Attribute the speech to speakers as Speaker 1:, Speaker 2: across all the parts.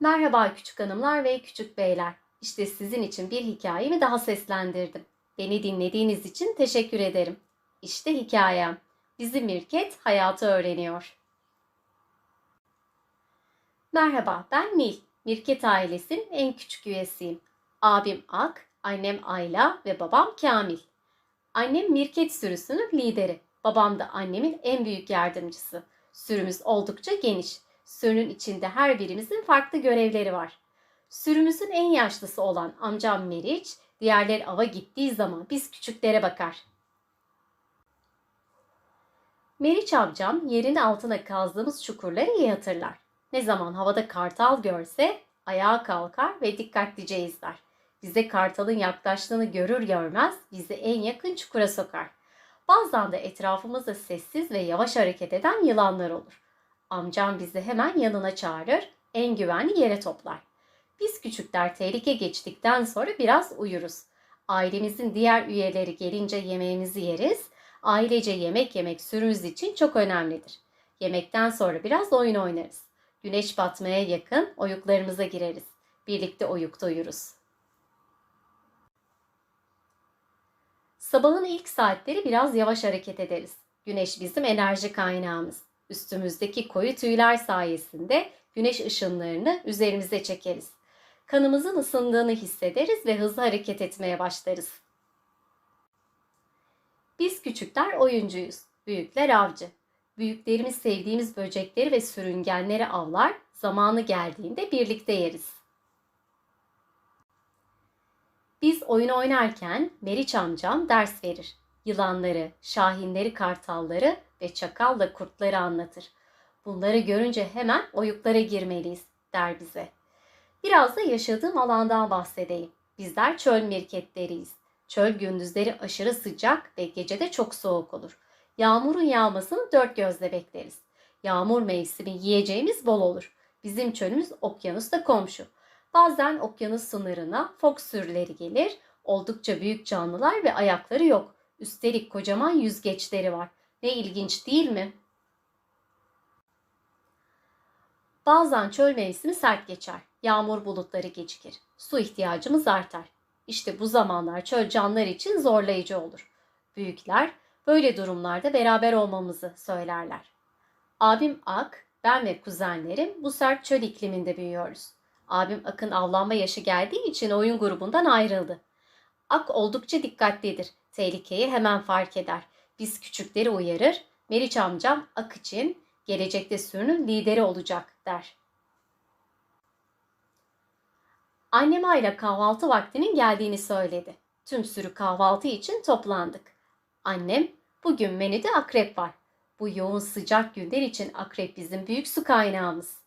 Speaker 1: Merhaba küçük hanımlar ve küçük beyler. İşte sizin için bir hikayemi daha seslendirdim. Beni dinlediğiniz için teşekkür ederim. İşte hikayem. Bizim Mirket hayatı öğreniyor. Merhaba, ben Nil. Mirket ailesinin en küçük üyesiyim. Abim Ak, annem Ayla ve babam Kamil. Annem Mirket sürüsünün lideri. Babam da annemin en büyük yardımcısı. Sürümüz oldukça geniş. Sürünün içinde her birimizin farklı görevleri var. Sürümüzün en yaşlısı olan amcam Meriç, diğerleri ava gittiği zaman biz küçüklere bakar. Meriç amcam yerin altına kazdığımız çukurları iyi hatırlar. Ne zaman havada kartal görse ayağa kalkar ve dikkatlice izler. Bize kartalın yaklaştığını görür görmez bizi en yakın çukura sokar. Bazen de etrafımızda sessiz ve yavaş hareket eden yılanlar olur. Amcam bizi hemen yanına çağırır, en güvenli yere toplar. Biz küçükler tehlike geçtikten sonra biraz uyuruz. Ailemizin diğer üyeleri gelince yemeğimizi yeriz. Ailece yemek yemek sürümüz için çok önemlidir. Yemekten sonra biraz oyun oynarız. Güneş batmaya yakın oyuklarımıza gireriz. Birlikte oyukta uyuruz. Sabahın ilk saatleri biraz yavaş hareket ederiz. Güneş bizim enerji kaynağımız. Üstümüzdeki koyu tüyler sayesinde güneş ışınlarını üzerimize çekeriz. Kanımızın ısındığını hissederiz ve hızlı hareket etmeye başlarız. Biz küçükler oyuncuyuz, büyükler avcı. Büyüklerimiz sevdiğimiz böcekleri ve sürüngenleri avlar, zamanı geldiğinde birlikte yeriz. Biz oyun oynarken Meriç amcam ders verir. Yılanları, şahinleri, kartalları ve çakalla kurtları anlatır. Bunları görünce hemen oyuklara girmeliyiz der bize. Biraz da yaşadığım alandan bahsedeyim. Bizler çöl mirketleriyiz. Çöl gündüzleri aşırı sıcak ve gecede çok soğuk olur. Yağmurun yağmasını dört gözle bekleriz. Yağmur mevsimi yiyeceğimiz bol olur. Bizim çölümüz okyanusla komşu. Bazen okyanus sınırına fok sürüleri gelir. Oldukça büyük canlılar ve ayakları yok. Üstelik kocaman yüzgeçleri var. Ne ilginç değil mi? Bazen çöl mevsimi sert geçer. Yağmur bulutları gecikir. Su ihtiyacımız artar. İşte bu zamanlar çöl canlılar için zorlayıcı olur. Büyükler böyle durumlarda beraber olmamızı söylerler. Abim Ak, ben ve kuzenlerim bu sert çöl ikliminde büyüyoruz. Abim Ak'ın avlanma yaşı geldiği için oyun grubundan ayrıldı. Ak oldukça dikkatlidir. Tehlikeyi hemen fark eder. Biz küçükleri uyarır. Meriç amcam Ak için gelecekte sürünün lideri olacak der. Annem Ayla kahvaltı vaktinin geldiğini söyledi. Tüm sürü kahvaltı için toplandık. Annem, bugün menüde akrep var. Bu yoğun sıcak günler için akrep bizim büyük su kaynağımız.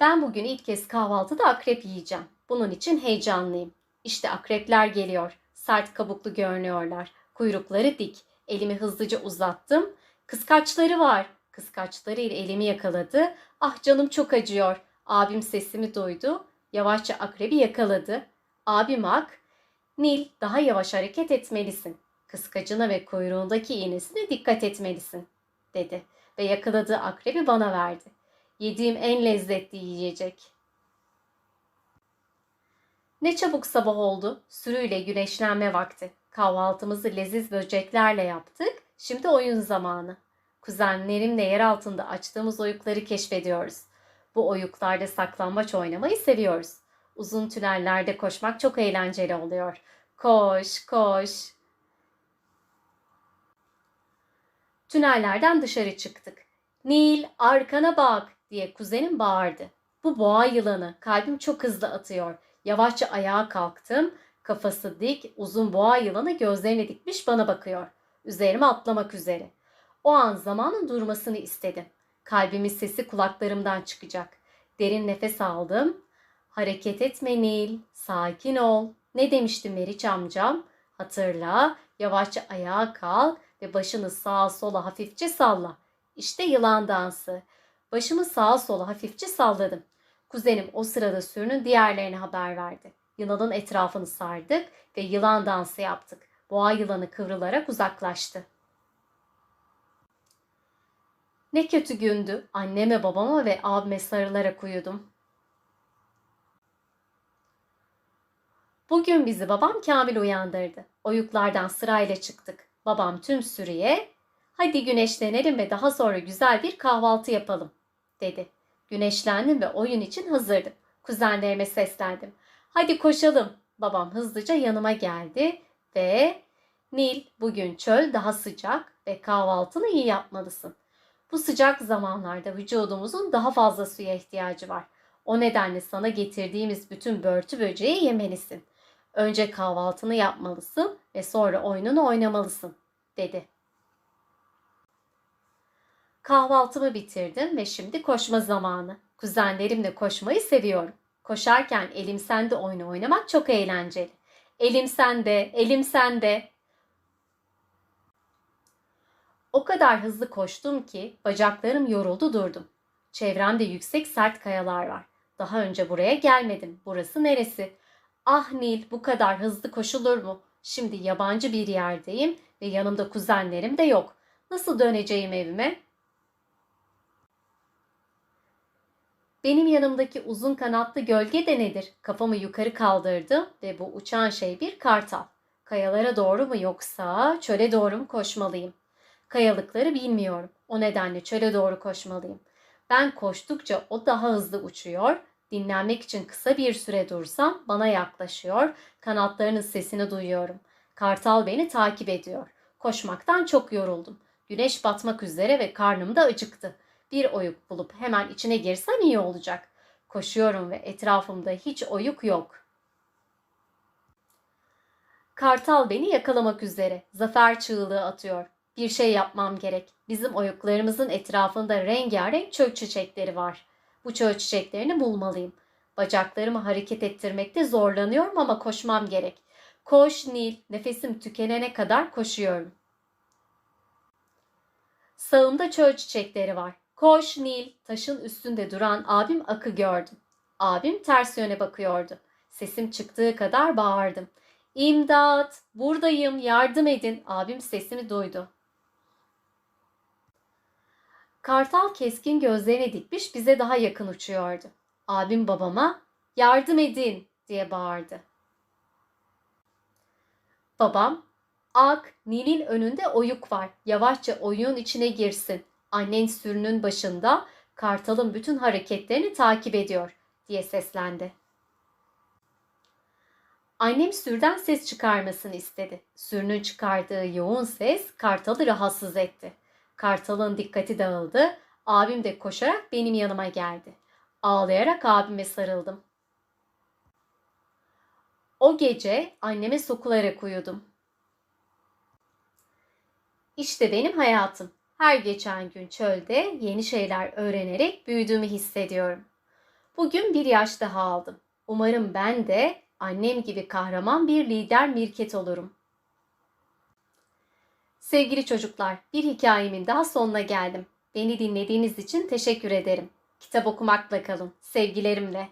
Speaker 1: Ben bugün ilk kez kahvaltıda akrep yiyeceğim. Bunun için heyecanlıyım. İşte akrepler geliyor. Sert kabuklu görünüyorlar. Kuyrukları dik. Elimi hızlıca uzattım. Kıskaçları var. Kıskaçları ile elimi yakaladı. Ah canım çok acıyor. Abim sesimi duydu. Yavaşça akrebi yakaladı. Abim ak, Nil daha yavaş hareket etmelisin. Kıskacına ve kuyruğundaki iğnesine dikkat etmelisin dedi ve yakaladığı akrebi bana verdi. Yediğim en lezzetli yiyecek. Ne çabuk sabah oldu. Sürüyle güneşlenme vakti. Kahvaltımızı leziz böceklerle yaptık. Şimdi oyun zamanı. Kuzenlerimle yer altında açtığımız oyukları keşfediyoruz. Bu oyuklarda saklambaç oynamayı seviyoruz. Uzun tünellerde koşmak çok eğlenceli oluyor. Koş, koş. Tünellerden dışarı çıktık. Nil, arkana bak diye kuzenim bağırdı. Bu boğa yılanı. Kalbim çok hızlı atıyor. Yavaşça ayağa kalktım. Kafası dik, uzun boğa yılanı gözlerini dikmiş bana bakıyor. Üzerime atlamak üzere. O an zamanın durmasını istedim. Kalbimin sesi kulaklarımdan çıkacak. Derin nefes aldım. Hareket etme Nil, sakin ol. Ne demişti Meriç amcam? Hatırla, yavaşça ayağa kalk ve başını sağa sola hafifçe salla. İşte yılan dansı. Başımı sağa sola hafifçe salladım. Kuzenim o sırada sürünün diğerlerine haber verdi. Yılanın etrafını sardık ve yılan dansı yaptık. Boğa yılanı kıvrılarak uzaklaştı. Ne kötü gündü. Anneme, babama ve abime sarılarak uyudum. Bugün bizi babam Kamil uyandırdı. Oyuklardan sırayla çıktık. Babam tüm sürüye hadi güneşlenelim ve daha sonra güzel bir kahvaltı yapalım dedi. Güneşlendim ve oyun için hazırdım. Kuzenlerime seslendim. Hadi koşalım. Babam hızlıca yanıma geldi ve Nil bugün çöl daha sıcak ve kahvaltını iyi yapmalısın. Bu sıcak zamanlarda vücudumuzun daha fazla suya ihtiyacı var. O nedenle sana getirdiğimiz bütün börtü böceği yemelisin. Önce kahvaltını yapmalısın ve sonra oyununu oynamalısın, dedi. Kahvaltımı bitirdim ve şimdi koşma zamanı. Kuzenlerimle koşmayı seviyorum. Koşarken elim sende oyunu oynamak çok eğlenceli. Elim sende, elim sende. O kadar hızlı koştum ki bacaklarım yoruldu durdum. Çevremde yüksek sert kayalar var. Daha önce buraya gelmedim. Burası neresi? Ah Nil bu kadar hızlı koşulur mu? Şimdi yabancı bir yerdeyim ve yanımda kuzenlerim de yok. Nasıl döneceğim evime? Benim yanımdaki uzun kanatlı gölge de nedir? Kafamı yukarı kaldırdım ve bu uçan şey bir kartal. Kayalara doğru mu yoksa çöle doğru mu koşmalıyım? Kayalıkları bilmiyorum. O nedenle çöle doğru koşmalıyım. Ben koştukça o daha hızlı uçuyor. Dinlenmek için kısa bir süre dursam bana yaklaşıyor. Kanatlarının sesini duyuyorum. Kartal beni takip ediyor. Koşmaktan çok yoruldum. Güneş batmak üzere ve karnım da acıktı. Bir oyuk bulup hemen içine girsem iyi olacak. Koşuyorum ve etrafımda hiç oyuk yok. Kartal beni yakalamak üzere. Zafer çığlığı atıyor. Bir şey yapmam gerek. Bizim oyuklarımızın etrafında rengarenk çöl çiçekleri var. Bu çöl çiçeklerini bulmalıyım. Bacaklarımı hareket ettirmekte zorlanıyorum ama koşmam gerek. Koş Nil, nefesim tükenene kadar koşuyorum. Sağımda çöl çiçekleri var. Koş Nil, taşın üstünde duran abim Ak'ı gördüm. Abim ters yöne bakıyordu. Sesim çıktığı kadar bağırdım. İmdat, buradayım, yardım edin. Abim sesimi duydu. Kartal keskin gözlerini dikmiş bize daha yakın uçuyordu. Abim babama yardım edin diye bağırdı. Babam Ak, Nil'in önünde oyuk var. Yavaşça oyun içine girsin. Annen sürünün başında kartalın bütün hareketlerini takip ediyor diye seslendi. Annem sürden ses çıkarmasını istedi. Sürünün çıkardığı yoğun ses kartalı rahatsız etti. Kartalın dikkati dağıldı. Abim de koşarak benim yanıma geldi. Ağlayarak abime sarıldım. O gece anneme sokularak uyudum. İşte benim hayatım. Her geçen gün çölde yeni şeyler öğrenerek büyüdüğümü hissediyorum. Bugün bir yaş daha aldım. Umarım ben de annem gibi kahraman bir lider mirket olurum. Sevgili çocuklar, bir hikayemin daha sonuna geldim. Beni dinlediğiniz için teşekkür ederim. Kitap okumakla kalın. Sevgilerimle.